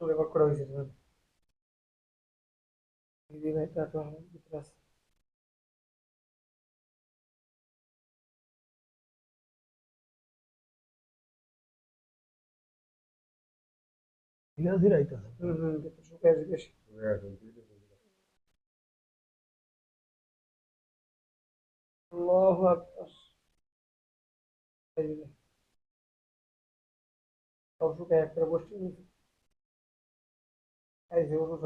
Record করা হয়েছে sir দিদি ভাই তা তো আমার ভিতরে আছে ধীরে ধীরে আইতেছে হুম হুম ভিতরে শুকায় আছে বেশি আল্লাহু আকবার এই যে সব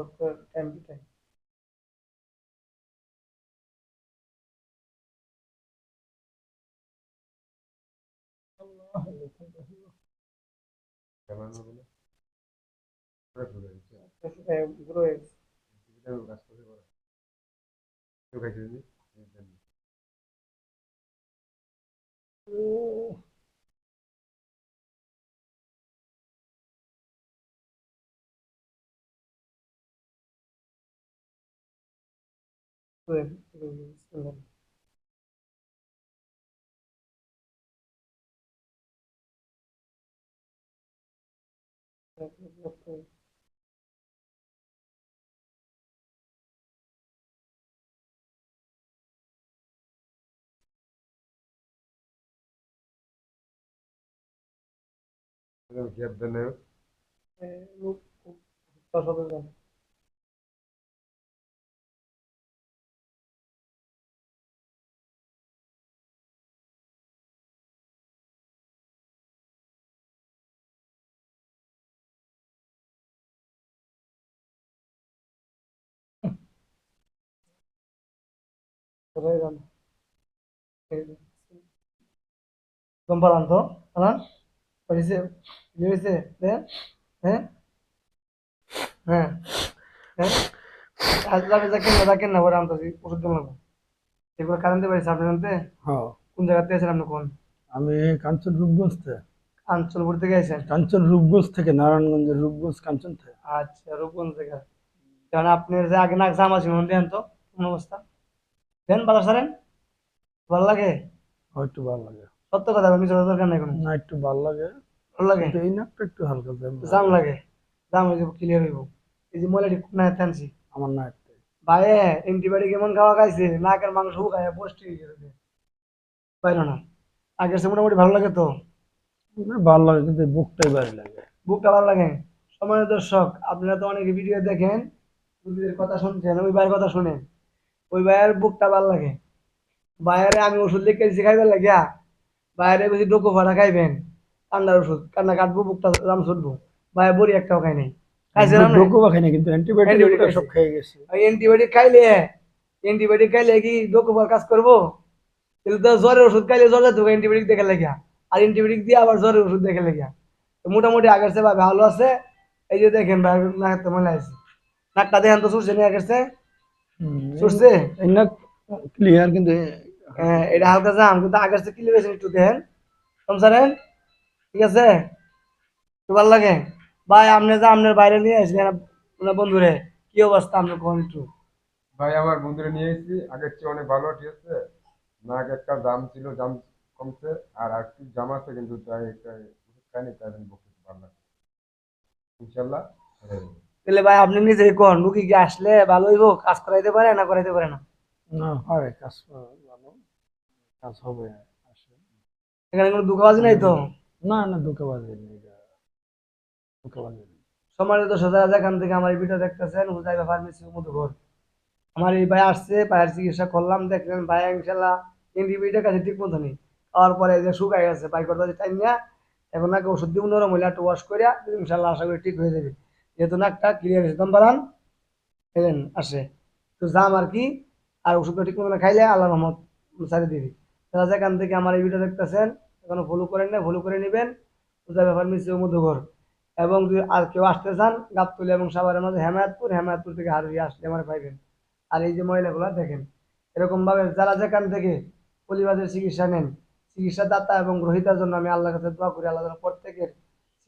শুকায় একটা বসে নিয়েছে এই যে ওষুধ সব টাইম টু হ্যাঁ? হ্যাঁ? হ্যাঁ না যাকেন না ওরা আনতেছি ওষুধ এগুলো কারেন্টে আপনি জানতে? হ্যাঁ। কোন জায়গাতে আছেন আপনি কোন? আমি কাঞ্চন রূপগঞ্জ থেকে আঞ্চলপুর থেকে আছেন? কাঞ্চন রূপগঞ্জ থেকে নারায়ণগঞ্জের রূপগঞ্জ কাঞ্চন থেকে আচ্ছা রূপগঞ্জ থেকে। কারণ আপনার যে আগে নাক জাম মনে দেন তো কোন অবস্থা? দেন বালা সারেন। ভালো লাগে? হয়তো ভালো লাগে। সত্য কথা আমি দরকার নাই কোনো। না একটু ভালো লাগে। ভালো লাগে? এই নাকটা একটু হালকা জাম লাগে। জাম হয়ে যাব ক্লিয়ার হইব। এই যে ময়লাটি না টানছি আমার নাক ভাই অ্যান্টিবায়োটিক এমন খাওয়া খাইছে নাকের মাংস খায় হয়ে গেছে পাইল না। আগের সে মোটামুটি ভালো লাগে তো? না, ভালো লাগে কিন্তু বুকটাই ভারী লাগে। বুকটা ভালো লাগে? সময় দর্শক আপনারা তো অনেকে ভিডিও দেখেন কথা শুনছেন ওই ভাইয়ের কথা শুনেন। ওই ভাইয়ের বুকটা ভালো লাগে। বাইরে আমি ওষুধ লিখে দিচ্ছি খাইবার লাগিয়া। বাইরে বেশি ডোকো ফাটা খাইবেন। ঠান্ডার ওষুধ কান্না কাটবো বুকটা রাম ছুটবো। ভাই বড়ি একটাও খাই নাই কিন্তু অ্যান্টিবায়োটিক সব খেয়ে গেছে। অ্যান্টিবায়োটিক খাইলে অ্যান্টিবায়োটিক খাইলে কি কাজ করব? তো জ্বরের ওষুধ খাইলে জ্বর যাতে অ্যান্টিবায়োটিক দেখে লাগিয়া। আর অ্যান্টিবায়োটিক দিয়ে আবার জ্বরের ওষুধ দেখে লাগিয়া। মোটামুটি আগের ভাই ভালো আছে। এই যে দেখেন ভাই নাকটা মনে আছে। নাকটা দেখেন তো সুরছে নিয়ে আগের এই নাক ক্লিয়ার কিন্তু হ্যাঁ, এটা হালকা জাম কিন্তু আগের চেয়ে ক্লিয়ার হয়েছে একটু দেখেন। সমসারেন ঠিক আছে? একটু ভালো লাগে। ভাই আপনি যে আপনার বাইরে নিয়ে আসলেন আপনার বন্ধুরে কি অবস্থা আপনি কোন একটু? ভাই আমার বন্ধুরা নিয়ে এসেছি। আগের চেয়ে অনেক ভালো ঠিক আছে? নাক একটা দাম ছিল দাম কমছে আর একটু জাম আছে কিন্তু তাই একটা খাইনি তাই বলতে ভালো লাগছে ইনশাল্লাহ। তাহলে ভাই আপনি নিজেই কোন? রুগী কি আসলে ভালো হইব? কাজ করাইতে পারে না করাইতে পারে না? না হয় কাজ ভালো। কাজ হবে এখানে কোনো দুঃখবাজি নাই তো? না না ধোকাবাজি নেই নেই। সম্মানিত সজাগ যেখান থেকে আমার এই ভিডিও দেখতেছেন হুজাইবা ফার্মেসি মধুঘর। আমার এই ভাই আসছে পায়ের চিকিৎসা করলাম দেখলেন ভাই ইনশাল্লাহ ইন্ডিভিডের কাছে ঠিক মতো নেই। খাওয়ার পরে যে শুকাই গেছে পাই করতে টাইম নিয়ে এখন নাকি ওষুধ দিব নরম হইলে একটু ওয়াশ করিয়া ইনশাল্লাহ আশা করি ঠিক হয়ে যাবে। যেহেতু নাকটা ক্লিয়ার হয়েছে, দম বাড়ান এলেন আসে। তো যাম আর কি, আর ওষুধটা ঠিক মতো খাইলে আল্লাহ রহমত সারি দিবি। তারা যেখান থেকে আমার এই ভিডিও দেখতেছেন, এখনও ফলো করেন না ফলো করে নেবেন। হুজাইবা ফার্মেসি মধুঘর। এবং যদি আর কেউ আসতে চান, গাবতলি এবং সাভারের মধ্যে হেমায়তপুর হেমায়তপুর থেকে হারিয়ে আসলে আমার পাইবেন। আর এই যে মহিলাগুলো, দেখেন, এরকমভাবে যারা যেখান থেকে পলিবাদের চিকিৎসা নেন চিকিৎসা দাতা এবং গ্রহিতার জন্য আমি আল্লাহর কাছে দোয়া করি, আল্লাহ প্রত্যেকের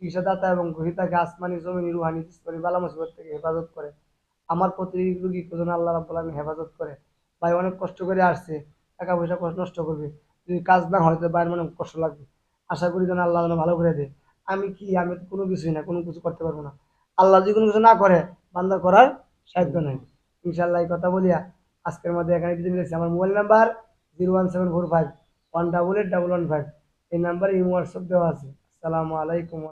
চিকিৎসা দাতা এবং গ্রহিতাকে আসমানি জমিনি রুহানি জিসমানি বালা মুসিবত থেকে হেফাজত করে। আমার প্রতি রুগী যেন আল্লাহ রাব্বুল আলামিন হেফাজত করে। ভাই, অনেক কষ্ট করে আসছে। টাকা পয়সা নষ্ট করবে। যদি কাজ না হয় তো বাইরের মানে কষ্ট লাগবে। আশা করি যেন আল্লাহ যেন ভালো করে দেয়। আমি কি? আমি কোনো কিছুই না, কোনো কিছু করতে পারব না। আল্লাহ যদি কোনো কিছু না করে, বান্দা করার সাধ্য নেই। ইনশাল্লাহ এই কথা বলিয়া আজকের মধ্যে এখানে বিদায় নিচ্ছি আমার mobile number zero one seven four five, one double eight double one five. এই নাম্বারে ইমো হোয়াটসঅ্যাপ দেওয়া আছে। আসসালামু আলাইকুম